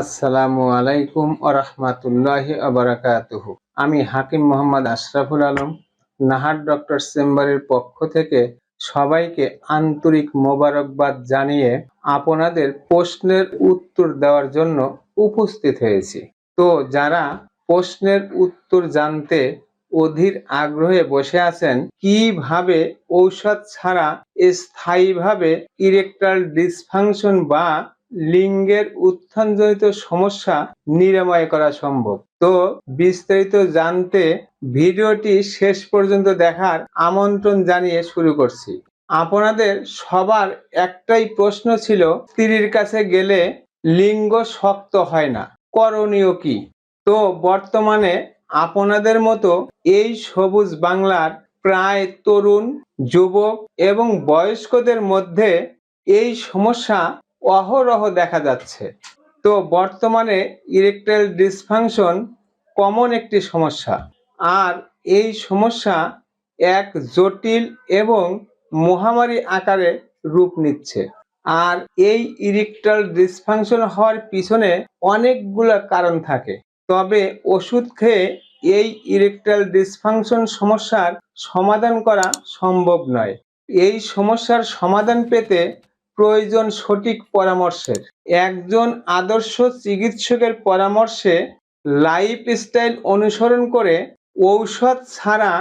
আসসালামু আলাইকুম আরহামাতুল্লাহ আবরাকাতুহু আমি হাকিম মোহাম্মদ আশরাফুল আলম, নাহার ডক্টর চেম্বারের পক্ষ থেকে সবাইকে আন্তরিক মোবারকবাদ জানিয়ে আপনাদের প্রশ্নের উত্তর দেওয়ার জন্য উপস্থিত হয়েছি। তো যারা প্রশ্নের উত্তর জানতে অধীর আগ্রহে বসে আছেন, কীভাবে ঔষধ ছাড়া স্থায়ীভাবে ইরেকটাল ডিসফাংশন বা লিঙ্গের উত্থানজনিত সমস্যা নিরাময় করা সম্ভব। তো বিস্তারিত জানতে ভিডিওটি শেষ পর্যন্ত দেখার আমন্ত্রণ জানিয়ে শুরু করছি। আপনাদের সবার একটাই প্রশ্ন ছিল, স্ত্রীর কাছে গেলে লিঙ্গ শক্ত হয় না, করণীয় কি? তো বর্তমানে আপনাদের মতো এই সবুজ বাংলার প্রায় তরুণ, যুবক এবং বয়স্কদের মধ্যে এই সমস্যা অহরহ দেখা যাচ্ছে। তো বর্তমানে ইরেকটাইল ডিসফাংশন কমন একটি সমস্যা। আর এই সমস্যা এক জটিল এবং মহামারী আকারে রূপ নিচ্ছে। আর এই ইরেকটাল ডিসফাংশন হওয়ার পিছনে অনেকগুলো কারণ থাকে। তবে ওষুধ খেয়ে এই ইরেকটাল ডিসফাংশন সমস্যার সমাধান করা সম্ভব নয়। এই সমস্যার সমাধান পেতে প্রয়োজন সঠিক পরামর্শের। একজন আদর্শ চিকিৎসকের পরামর্শে লাইফস্টাইল অনুসরণ করে ঔষধ ছাড়া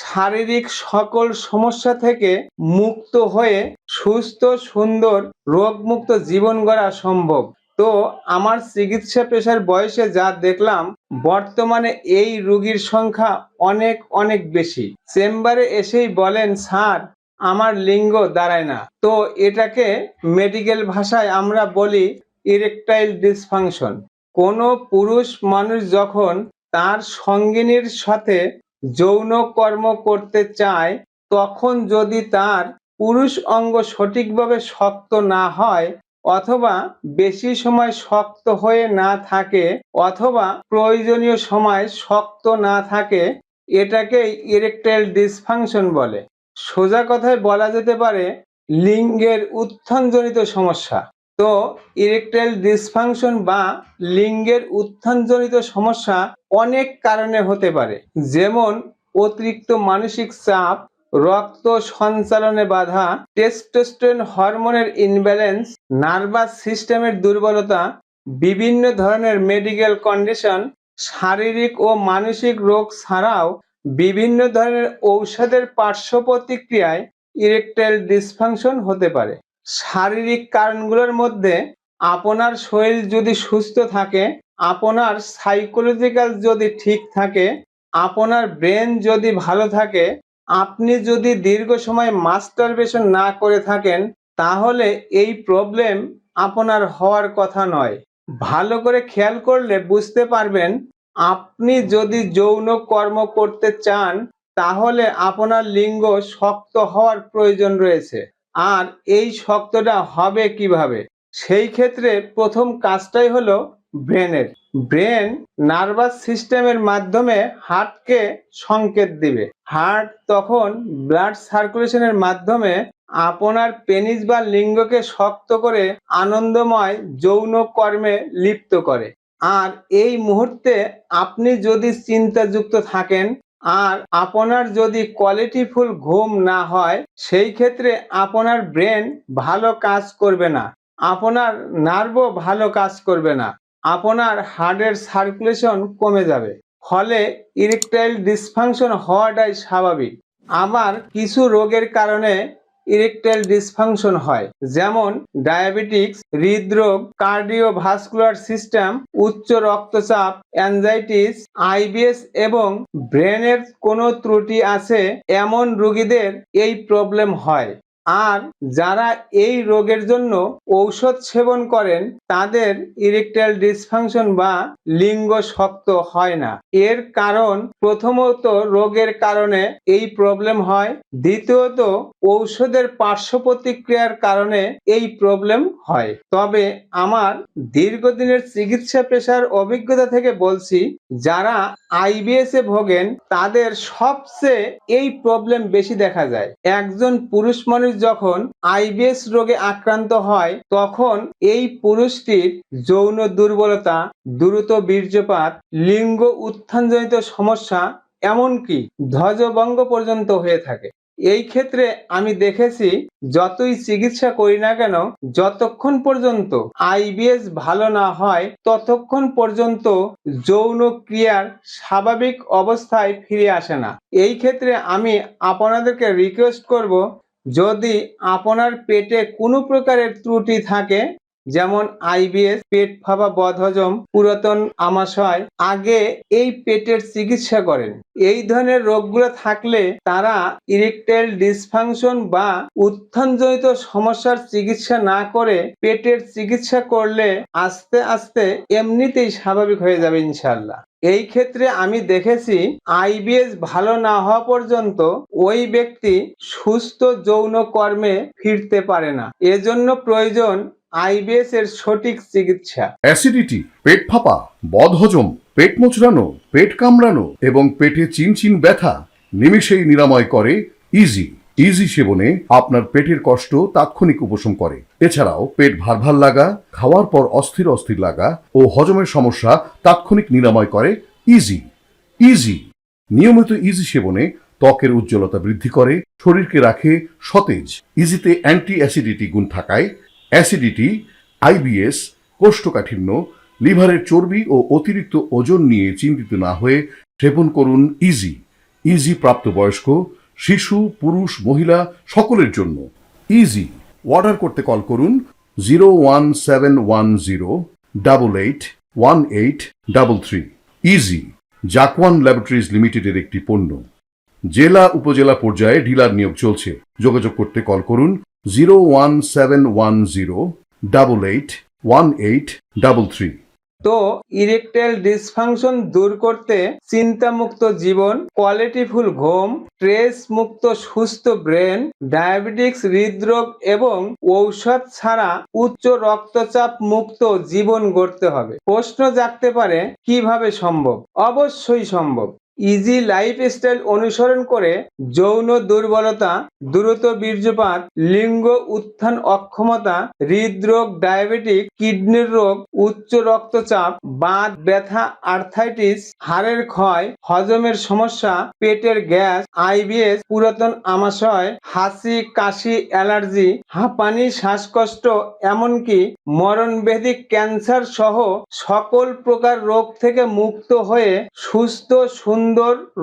শারীরিক সকল সমস্যা থেকে মুক্ত হয়ে সুস্থ, সুন্দর, রোগমুক্ত জীবন গড়া সম্ভব। তো আমার চিকিৎসা পেশার বয়সে যা দেখলাম, বর্তমানে এই রুগীর সংখ্যা অনেক অনেক বেশি। চেম্বারে এসেই বলেন, স্যার আমার লিঙ্গ দাঁড়ায় না। তো এটাকে মেডিকেল ভাষায় আমরা বলি ইরেকটাইল ডিসফাংশন কোনো পুরুষ মানুষ যখন তার সঙ্গিনীর সাথে যৌন কর্ম করতে চায়, তখন যদি তার পুরুষ অঙ্গ সঠিকভাবে শক্ত না হয় অথবা বেশি সময় শক্ত হয়ে না থাকে অথবা প্রয়োজনীয় সময় শক্ত না থাকে, এটাকেই ইরেকটাইল ডিসফাংশন বলে। সোজা কথায় বলা যেতে পারে লিঙ্গের উত্থানজনিত সমস্যা। তো ইরেকটাইল ডিসফাংশন বা লিঙ্গের উত্থানজনিত সমস্যা অনেক কারণে হতে পারে। যেমন অতিরিক্ত মানসিক চাপ, রক্ত সঞ্চালনে বাধা টেস্টোস্টেরন হরমোনের ইনব্যালেন্স নার্ভাস সিস্টেমের দুর্বলতা, বিভিন্ন ধরনের মেডিকেল কন্ডিশন শারীরিক ও মানসিক রোগ ছাড়াও বিভিন্ন ধরনের ঔষধের পার্শ্ব প্রতিক্রিয়ায় ইরেকটাইল ডিসফাংশন হতে পারে। শারীরিক কারণগুলোর মধ্যে আপনার শরীর যদি সুস্থ থাকে, আপনার সাইকোলজিক্যাল যদি ঠিক থাকে, আপনার ব্রেন যদি ভালো থাকে, আপনি যদি দীর্ঘ সময় মাস্টারবেশন না করে থাকেন, তাহলে এই প্রবলেম আপনার হওয়ার কথা নয়। ভালো করে খেয়াল করলে বুঝতে পারবেন আপনি যদি যৌন কর্ম করতে চান, তাহলে আপনার লিঙ্গ শক্ত হওয়ার প্রয়োজন রয়েছে। আর এই শক্তটা হবে কীভাবে? সেই ক্ষেত্রে প্রথম কাজটাই হলো ব্রেনের। ব্রেন নার্ভাস সিস্টেমের মাধ্যমে হার্টকে সংকেত দিবে। হার্ট তখন ব্লাড সার্কুলেশনের মাধ্যমে আপনার পেনিস বা লিঙ্গকে শক্ত করে আনন্দময় যৌন কর্মে লিপ্ত করে। আর এই মুহূর্তে আপনি যদি চিন্তাযুক্ত থাকেন আর আপনার যদি কোয়ালিটিফুল ঘুম না হয়, সেই ক্ষেত্রে আপনার ব্রেন ভালো কাজ করবে না। আপনার নার্ভও ভালো কাজ করবে না। আপনার হার্টের সার্কুলেশন কমে যাবে। ফলে ইরেকটাইল ডিসফাংশন হওয়াটাই স্বাভাবিক। আবার কিছু রোগের কারণে ইরেকটাইল ডিসফাংশন হয়, যেমন ডায়াবেটিক্স হৃদরোগ কার্ডিওভাস্কুলার সিস্টেম উচ্চ রক্তচাপ অ্যানজাইটিস আইবিএস এবং ব্রেনের কোনো ত্রুটি আছে এমন রোগীদের এই প্রবলেম হয়। আর যারা এই রোগের জন্য ঔষধ সেবন করেন, তাদের ইরেকটাইল ডিসফাংশন বা লিঙ্গ শক্ত হয় না। এর কারণ প্রথমত রোগের কারণে এই প্রবলেম হয়, দ্বিতীয়ত ঔষধের পার্শ্ব প্রতিক্রিয়ার কারণে এই প্রবলেম হয়। তবে আমার দীর্ঘদিনের চিকিৎসা পেশার অভিজ্ঞতা থেকে বলছি, যারা আইবিএস এ ভোগেন, তাদের সবচেয়ে এই প্রবলেম বেশি দেখা যায়। একজন পুরুষ মানুষ যখন আইবিএস রোগে আক্রান্ত হয়, তখন এই পুরুষটির যৌন দুর্বলতা, দ্রুত বীর্যপাত, লিঙ্গ উত্থানজনিত সমস্যা এমনকি ধ্বজভঙ্গ পর্যন্ত হয়ে থাকে। এই ক্ষেত্রে আমি দেখেছি, যতই চিকিৎসা করি না কেন, যতক্ষণ পর্যন্ত আইবিএস ভালো না হয়, ততক্ষণ পর্যন্ত যৌন ক্রিয়ার স্বাভাবিক অবস্থায় ফিরে আসে না। এই ক্ষেত্রে আমি আপনাদেরকে রিকোয়েস্ট করব যদি আপনার পেটে কোনো প্রকারের ত্রুটি থাকে যেমন আইবিএস, পেট ফাঁপা বদহজম, পুরাতন আমাশয়, আগে এই পেটের চিকিৎসা করেন। এই ধরনের রোগগুলো থাকলে তারা ইরেকটাইল ডিসফাংশন বা উত্থানজনিত সমস্যার চিকিৎসা না করে পেটের চিকিৎসা করলে আস্তে আস্তে এমনিতেই স্বাভাবিক হয়ে যাবে ইনশাল্লাহ এই ক্ষেত্রে আমি দেখেছি আইবিএস ভালো না হওয়া পর্যন্ত ওই ব্যক্তি সুস্থ যৌন কর্মে ফিরতে পারে না। এজন্য প্রয়োজন আইবিএস এর সঠিক চিকিৎসা। অ্যাসিডিটি, পেট ফাঁপা, বদহজম, পেট মোচড়ানো, পেট কামড়ানো এবং পেটে চিনচিন ব্যথা নিমিষেই নিরাময় করে ইজি। ইজি সেবনে আপনার পেটের কষ্ট তাৎক্ষণিক উপশম করে। এছাড়াও পেট ভার ভার লাগা, খাওয়ার পর অস্থির অস্থির লাগা ও হজমের সমস্যা তাৎক্ষণিক নিরাময় করে ইজি। ইজি। নিয়মিত ইজি সেবনে ত্বকের উজ্জ্বলতা বৃদ্ধি করে, শরীরকে রাখে সতেজ। ইজিতে অ্যান্টি অ্যাসিডিটি গুণ থাকায় অ্যাসিডিটি আইবিএস কোষ্ঠকাঠিন্য, লিভারের চর্বি ও অতিরিক্ত ওজন নিয়ে চিন্তিত না হয়ে সেবন করুন ইজি। ইজি প্রাপ্তবয়স্ক, শিশু, পুরুষ, মহিলা সকলের জন্য। ইজি। অর্ডার করতে কল করুন zero one seven one zero, double eight, one eight, double three. Easy. Zakwan laboratories লিমিটেডের একটি পণ্য। জেলা, উপজেলা পর্যায়ে ডিলার নিয়োগ চলছে। যোগাযোগ করতে কল করুন zero one seven one zero double eight one eight double three তো ইরেকটাইল ডিসফাংশন দূর করতে চিন্তামুক্ত জীবন কোয়ালিটিফুল ঘুম স্ট্রেস মুক্ত সুস্থ ব্রেন ডায়াবেটিক্স হৃদরোগ এবং ঔষধ ছাড়া উচ্চ রক্তচাপ মুক্ত জীবন গড়তে হবে। প্রশ্ন জাগতে পারে, কীভাবে সম্ভব? অবশ্যই সম্ভব। ইজি লাইফস্টাইল অনুসরণ করে যৌন দুর্বলতা, দ্রুত বীর্যপাত, লিঙ্গ উত্থান অক্ষমতা, হৃদরোগ, ডায়াবেটিক, কিডনির রোগ, উচ্চ রক্তচাপ বাত ব্যথা আর্থাইটিস হাড়ের ক্ষয়, হজমের সমস্যা, পেটের গ্যাস আইবিএস পুরাতন আমাশয়, হাসি, কাশি, অ্যালার্জি, হাঁপানি, শ্বাসকষ্ট, এমনকি মরণবেদী ক্যান্সার সহ সকল প্রকার রোগ থেকে মুক্ত হয়ে সুস্থ, সুন্দর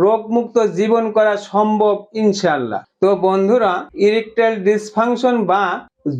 রোগমুক্ত জীবন করা সম্ভব ইনশাল্লাহ তো বন্ধুরা ইরেকটাইল ডিসফাংশন বা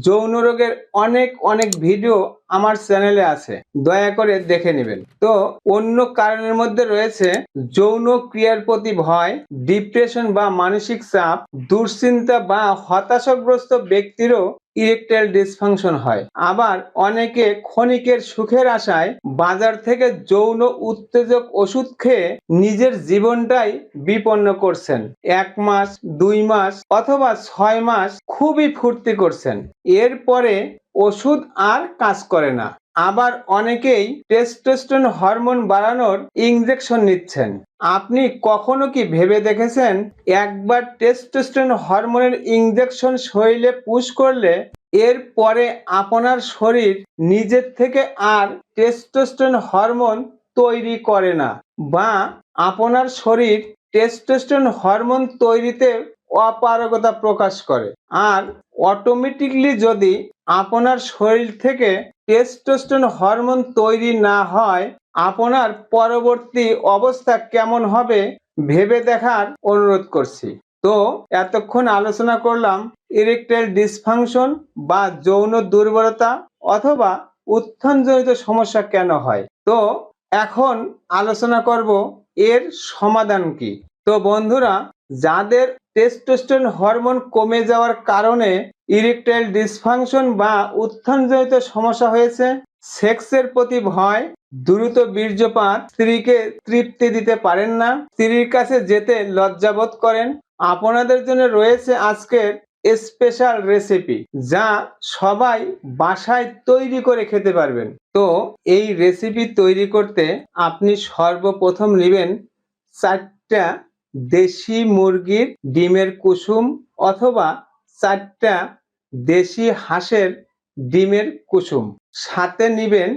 যৌন রোগের অনেক অনেক ভিডিও আমার চ্যানেলে আছে। দয়া করে দেখে নেবেন। তো অন্য কারণের মধ্যে রয়েছে, যৌন ক্রিয়ার প্রতি ভয় ডিপ্রেশন বা মানসিক চাপ, দুশ্চিন্তা বা হতাশাগ্রস্ত ব্যক্তিরও ইরেকটাইল ডিসফাংশন হয়। আবার অনেকে ক্ষণিকের সুখের আশায় বাজার থেকে যৌন উত্তেজক ওষুধ খেয়ে নিজের জীবনটাই বিপন্ন করছেন। এক মাস, দুই মাস অথবা ছয় মাস খুবই ফুর্তি করছেন। এরপরে ওষুধ আর কাজ করে না। আবার অনেকেই টেস্টোস্টেরন হরমোন বাড়ানোর ইনজেকশন নিচ্ছেন। আপনি কখনো কি ভেবে দেখেছেন, একবার টেস্টোস্টেরন হরমোনের ইনজেকশন শরীরে পুশ করলে এরপরে আপনার শরীর নিজের থেকে আর টেস্টোস্টেরন হরমোন তৈরি করে না? বা আপনার শরীর টেস্টোস্টেরন হরমোন তৈরিতে অপারগতা প্রকাশ করে। আর অটোমেটিকলি যদি আপনার শরীর থেকে টেস্টোস্টেরন হরমোন তৈরি না হয়, আপনার পরবর্তী অবস্থা কেমন হবে ভেবে দেখার অনুরোধ করছি। তো এতক্ষণ আলোচনা করলাম ইরেকটাইল ডিসফাংশন বা যৌন দুর্বলতা অথবা উত্থানজনিত সমস্যা কেন হয়। তো এখন আলোচনা করব এর সমাধান কি। তো বন্ধুরা, যাদের টেস্টোস্টেরন হরমোন কমে যাওয়ার কারণে ইরেকটাইল ডিসফাংশন বা উত্থানজনিত সমস্যা হয়েছে। সেক্সের প্রতি ভয়, দ্রুত বীর্যপাত, স্ত্রীকে তৃপ্তি দিতে পারেন না, স্ত্রীর কাছে যেতে লজ্জাবোধ করেন। আপনাদের জন্য রয়েছে আজকের স্পেশাল রেসিপি যা সবাই বাসায় তৈরি করে খেতে পারবেন। তো এই রেসিপি তৈরি করতে আপনি সর্বপ্রথম নেবেন চারটা দেশি মুরগির, ডিমের কুসুম অথবা চারটা দেশি হাঁসের ডিমের কুসুম। সাথে নিবেন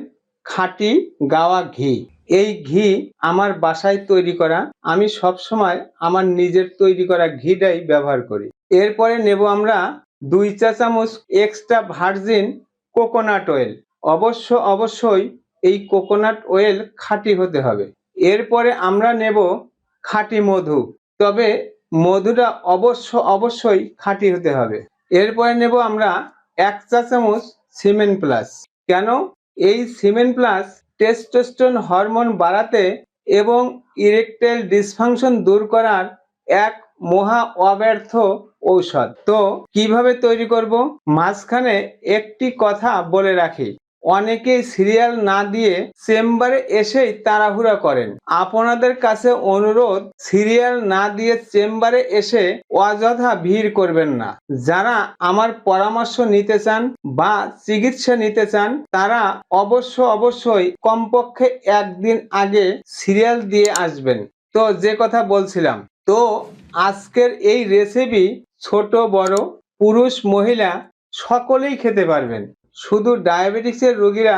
খাঁটি গাওয়া ঘি। এই ঘি আমার বাসায় তৈরি করা। আমি সব সময় আমার নিজের তৈরি করা ঘিটাই ব্যবহার করি। এরপরে নেব আমরা দুই চা চামচ এক্সট্রা ভার্জিন কোকোনাট অয়েল। অবশ্য অবশ্যই এই কোকোনাট অয়েল খাঁটি হতে হবে। এরপরে আমরা নেব খাঁটি মধু। তবে মধুটা অবশ্য, অবশ্যই খাঁটি হতে হবে। এরপরে নেব আমরা এক চা চামচ সিমেন্ট প্লাস। কেন? এই সিমেন্ট প্লাস টেস্টোস্টেরন হরমোন বাড়াতে এবং ইরেকটাইল ডিসফাংশন দূর করার এক মহা অব্যর্থ ঔষধ। তো কীভাবে তৈরি করব? মাঝখানে একটি কথা বলে রাখি। অনেকেই সিরিয়াল না দিয়ে চেম্বারে এসেই তাড়াহুড়া করেন। আপনাদের কাছে অনুরোধ, সিরিয়াল না দিয়ে চেম্বারে এসে অযথা ভিড় করবেন না। যারা আমার পরামর্শ নিতে চান বা চিকিৎসা নিতে চান, তারা অবশ্য অবশ্যই কমপক্ষে একদিন আগে সিরিয়াল দিয়ে আসবেন। তো যে কথা বলছিলাম, তো আজকের এই রেসিপি ছোট, বড়, পুরুষ, মহিলা সকলেই খেতে পারবেন। শুধু ডায়াবেটিক্সের রোগীরা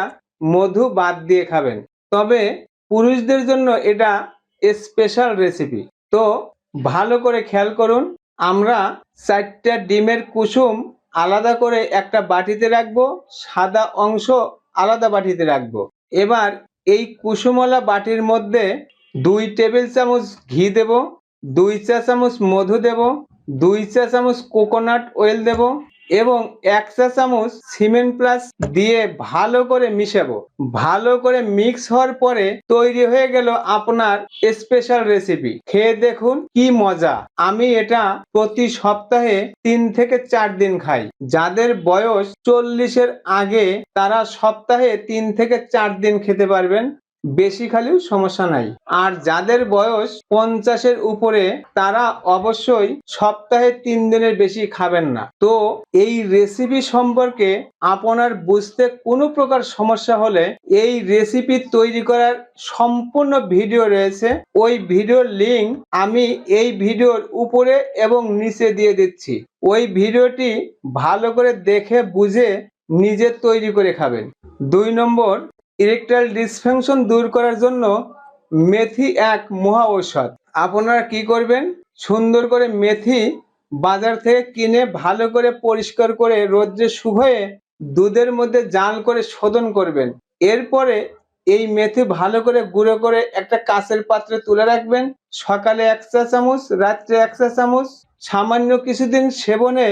মধু বাদ দিয়ে খাবেন। তবে পুরুষদের জন্য এটা স্পেশাল রেসিপি। তো ভালো করে খেয়াল করুন, আমরা চারটা ডিমের কুসুম আলাদা করে একটা বাটিতে রাখব, সাদা অংশ আলাদা বাটিতে রাখব। এবার এই কুসুমলা বাটির মধ্যে দুই টেবিল চামচ ঘি দেব, দুই চা চামচ মধু দেব, দুই চা চামচ কোকোনাট অয়েল দেব এবং এক চা চামচ সিমেন্ট প্লাস দিয়ে ভালো করে মিশাবো। ভালো করে মিক্স হওয়ার পরে তৈরি হয়ে গেল আপনার স্পেশাল রেসিপি। খেয়ে দেখুন কি মজা। আমি এটা প্রতি সপ্তাহে তিন থেকে চার দিন খাই। যাদের বয়স চল্লিশের আগে তারা সপ্তাহে তিন থেকে চার দিন খেতে পারবেন। বেশি খালেও সমস্যা নাই। আর যাদের বয়স পঞ্চাশের উপরে, তারা অবশ্যই সপ্তাহে তিন দিনের বেশি খাবেন না। তো এই রেসিপি সম্পর্কে আপনার বুঝতে কোনো প্রকার সমস্যা হলে এই রেসিপি তৈরি করার সম্পূর্ণ ভিডিও রয়েছে। ওই ভিডিওর লিঙ্ক আমি এই ভিডিওর উপরে এবং নিচে দিয়ে দিচ্ছি। ওই ভিডিওটি ভালো করে দেখে বুঝে নিজে তৈরি করে খাবেন। দুই নম্বর ইরেকটাইল ডিসফাংশন দূর করার জন্য মেথি এক মহা ঔষধ। আপনারা কি করবেন? সুন্দর করে মেথি বাজার থেকে কিনে ভালো করে পরিষ্কার করে রোদ্রে শুকোয়ে দুধের মধ্যে জাল করে শোধন করবেন। এরপরে এই মেথি ভালো করে গুঁড়ো করে একটা কাঁচের পাত্রে তুলে রাখবেন। সকালে এক চা চামচ, রাত্রে এক চা চামচ, সামান্য কিছুদিন সেবনে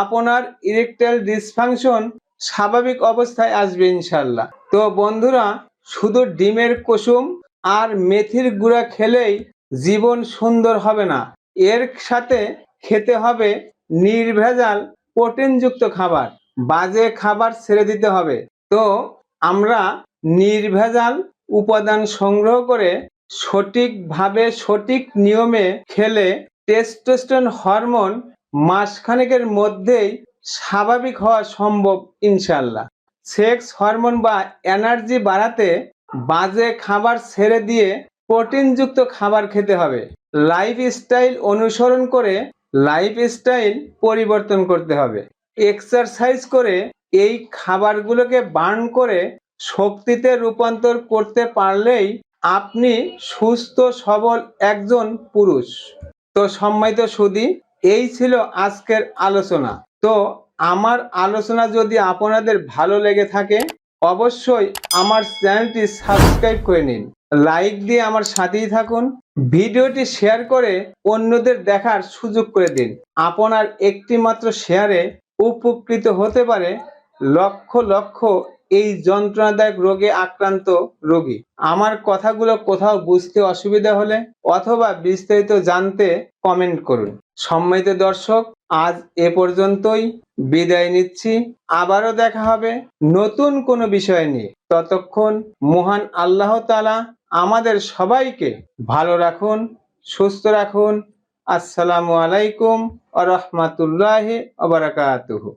আপনার ইরেকটাইল ডিসফাংশন স্বাভাবিক অবস্থায় আসবে ইনশাল্লাহ তো বন্ধুরা, শুধু ডিমের কুসুম আর মেথির গুঁড়া খেলেই জীবন সুন্দর হবে না। এর সাথে খেতে হবে নির্ভেজাল, প্রোটিনযুক্ত খাবার। বাজে খাবার ছেড়ে দিতে হবে। তো আমরা নির্ভেজাল উপাদান সংগ্রহ করে সঠিকভাবে সঠিক নিয়মে খেলে টেস্টোস্টেরন হরমোন মাসখানেকের মধ্যেই স্বাভাবিক হওয়া সম্ভব ইনশাল্লাহ সেক্স হরমোন বা এনার্জি বাড়াতে বাজে খাবার ছেড়ে দিয়ে প্রোটিনযুক্ত খাবার খেতে হবে। লাইফস্টাইল অনুসরণ করে লাইফস্টাইল পরিবর্তন করতে হবে। এক্সারসাইজ করে এই খাবারগুলোকে বার্ন করে শক্তিতে রূপান্তর করতে পারলেই আপনি সুস্থ, সবল একজন পুরুষ। তো সম্মানিত সুদী এই ছিল আজকের আলোচনা। তো আমার আলোচনা যদি আপনাদের ভালো লেগে থাকে, অবশ্যই আমার চ্যানেলটি সাবস্ক্রাইব করে নিন। লাইক দিয়ে আমার সাথেই থাকুন। ভিডিওটি শেয়ার করে অন্যদের দেখার সুযোগ করে দিন। আপনার একটি মাত্র শেয়ারে উপকৃত হতে পারে লক্ষ লক্ষ এই যন্ত্রণাদায়ক রোগে আক্রান্ত রোগী। আমার কথাগুলো কোথাও বুঝতে অসুবিধা হলে অথবা বিস্তারিত জানতে কমেন্ট করুন। সম্মানিত দর্শক, আজ এ পর্যন্তই। বিদায় নিচ্ছি। আবারও দেখা হবে নতুন কোনো বিষয় নিয়ে। ততক্ষণ মহান আল্লাহ তালা আমাদের সবাইকে ভালো রাখুন, সুস্থ রাখুন। আসসালামু আলাইকুম আ রহমাতুল্লাহ আবরাকাতুহু